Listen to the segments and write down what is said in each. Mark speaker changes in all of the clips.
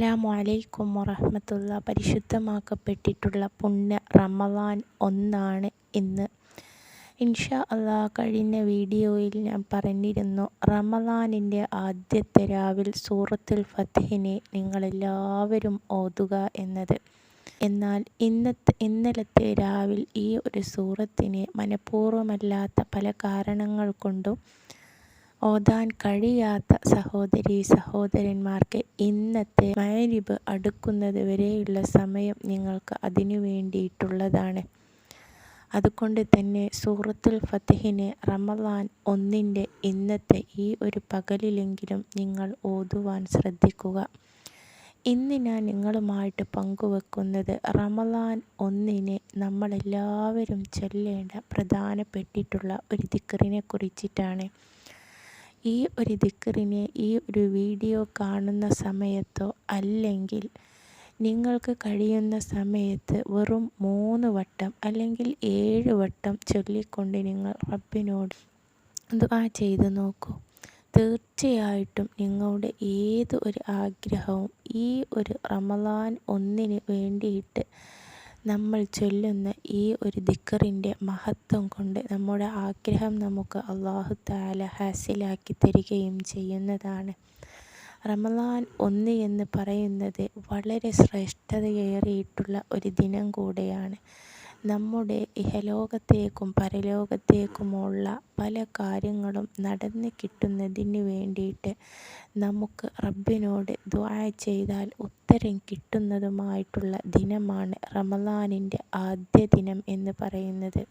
Speaker 1: അസ്സലാമു അലൈക്കും വറഹമത്തുള്ള. പരിശുദ്ധമാക്കപ്പെട്ടിട്ടുള്ള പുണ്യ റമദാൻ ഒന്നാണ് ഇന്ന്. ഇൻഷാ അള്ളാ കഴിഞ്ഞ വീഡിയോയിൽ ഞാൻ പറഞ്ഞിരുന്നു റമദാനിന്റെ ആദ്യത്തെ രാവിൽ സൂറത്തുൽ ഫത്തിഹിനെ നിങ്ങളെല്ലാവരും ഓതുക എന്നത്. എന്നാൽ ഇന്നത്തെ ഇന്നലത്തെ രാവിൽ ഈ ഒരു സൂറത്തിനെ മനഃപൂർവമല്ലാത്ത പല കാരണങ്ങൾ കൊണ്ടും ഓതാൻ കഴിയാത്ത സഹോദരി സഹോദരന്മാർക്ക് ഇന്നത്തെ മൈരിബ് അടുക്കുന്നത് വരെയുള്ള സമയം നിങ്ങൾക്ക് അതിനു വേണ്ടിയിട്ടുള്ളതാണ്. അതുകൊണ്ട് തന്നെ സൂറത്തുൽ ഫത്തിഹിനെ റമദാൻ ഒന്നിന്റെ ഇന്നത്തെ ഈ ഒരു പകലിലെങ്കിലും നിങ്ങൾ ഓതുവാൻ ശ്രദ്ധിക്കുക. ഇന്ന് ഞാൻ നിങ്ങളുമായിട്ട് പങ്കുവെക്കുന്നത് റമദാൻ ഒന്നിന് നമ്മളെല്ലാവരും ചൊല്ലേണ്ട പ്രധാനപ്പെട്ടിട്ടുള്ള ഒരു ദിക്കറിനെ കുറിച്ചിട്ടാണ്. ഈ ഒരു ദിക്കറിനെ ഈ ഒരു വീഡിയോ കാണുന്ന സമയത്തോ അല്ലെങ്കിൽ നിങ്ങൾക്ക് കഴിയുന്ന സമയത്ത് വെറും മൂന്ന് വട്ടം അല്ലെങ്കിൽ ഏഴ് വട്ടം ചൊല്ലിക്കൊണ്ട് നിങ്ങൾ റബ്ബിനോട് ആ ചെയ്ത് നോക്കൂ. തീർച്ചയായിട്ടും നിങ്ങളുടെ ഏത് ഒരു ആഗ്രഹവും ഈ ഒരു റമദാൻ ഒന്നിന് വേണ്ടിയിട്ട് നമ്മൾ ചൊല്ലുന്ന ഈ ഒരു ദിക്കറിന്റെ മഹത്വം കൊണ്ട് നമ്മുടെ ആഗ്രഹം നമുക്ക് അള്ളാഹു താല ഹാസിലാക്കി തരികയും ചെയ്യുന്നതാണ്. റമദാൻ ഒന്ന് എന്ന് പറയുന്നത് വളരെ ശ്രേഷ്ഠതയേറിയിട്ടുള്ള ഒരു ദിനം കൂടെയാണ്. നമ്മുടെ ഇഹലോകത്തേക്കും പരലോകത്തേക്കുമുള്ള പല കാര്യങ്ങളും നടന്ന് കിട്ടുന്നതിന് വേണ്ടിയിട്ട് നമുക്ക് റബ്ബിനോട് ദ്വാ ചെയ്താൽ ഉത്തരം കിട്ടുന്നതുമായിട്ടുള്ള ദിനമാണ് റമദാനിന്റെ ആദ്യ ദിനം എന്ന് പറയുന്നത്.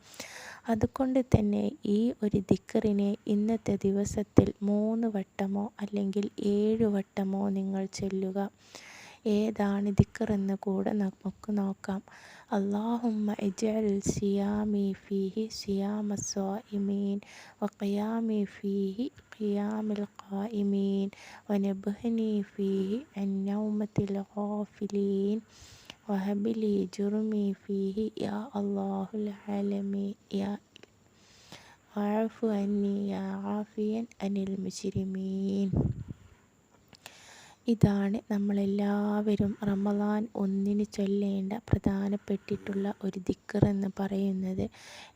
Speaker 1: അതുകൊണ്ട് തന്നെ ഈ ഒരു ദിക്കറിനെ ഇന്നത്തെ ദിവസത്തിൽ മൂന്ന് വട്ടമോ അല്ലെങ്കിൽ ഏഴ് വട്ടമോ നിങ്ങൾ ചൊല്ലുക. ഏതാണ് ദിക്കറെന്ന് കൂടെ നമുക്ക് നോക്കാം അള്ളാഹുമ്മ ഇജൽ സിയാമി ഫീഹി സിയാമ സ്വാഇമീൻ വഖിയാമി ഫീഹി ഖിയാമിൽ ഖായിമീൻ വനബ്ഹനി ഫീഹി അൻ നൗമത്തിൽ ഖാഫിലീൻ وهب لي جرمي فيه يا الله العالمين يا واعف عني يا عافيا عن المجرمين ഇതാണ് നമ്മളെല്ലാവരും റമദാൻ ഒന്നിന് ചൊല്ലേണ്ട പ്രധാനപ്പെട്ടിട്ടുള്ള ഒരു ദിക്കർ എന്ന് പറയുന്നത്.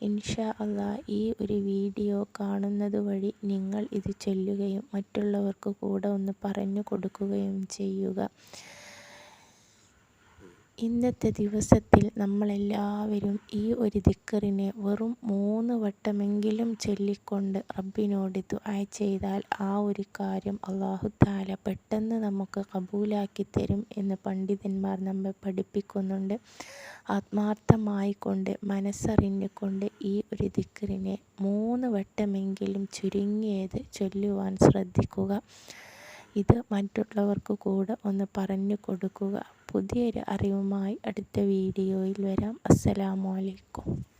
Speaker 1: ഇൻഷാ അള്ളാ ഈ ഒരു വീഡിയോ കാണുന്നത് വഴി നിങ്ങൾ ഇത് ചൊല്ലുകയും മറ്റുള്ളവർക്ക് കൂടെ ഒന്ന് പറഞ്ഞു കൊടുക്കുകയും ചെയ്യുക. ഇന്നത്തെ ദിവസത്തിൽ നമ്മളെല്ലാവരും ഈ ഒരു ദിക്കറിനെ വെറും മൂന്ന് വട്ടമെങ്കിലും ചൊല്ലിക്കൊണ്ട് റബ്ബിനോട് ദുആ ചെയ്താൽ ആ ഒരു കാര്യം അള്ളാഹു താല പെട്ടെന്ന് നമുക്ക് കബൂലാക്കി തരും എന്ന് പണ്ഡിതന്മാർ നമ്മെ പഠിപ്പിക്കുന്നുണ്ട്. ആത്മാർത്ഥമായി കൊണ്ട് മനസ്സറിഞ്ഞു കൊണ്ട് ഈ ഒരു ദിക്കറിനെ മൂന്ന് വട്ടമെങ്കിലും ചുരുങ്ങിയത് ചൊല്ലുവാൻ ശ്രദ്ധിക്കുക. ഇത് മറ്റുള്ളവർക്ക് കൂടെ ഒന്ന് പറഞ്ഞു കൊടുക്കുക. പുതിയൊരു അറിവുമായി അടുത്ത വീഡിയോയിൽ വരാം. അസ്സലാമു അലൈക്കും.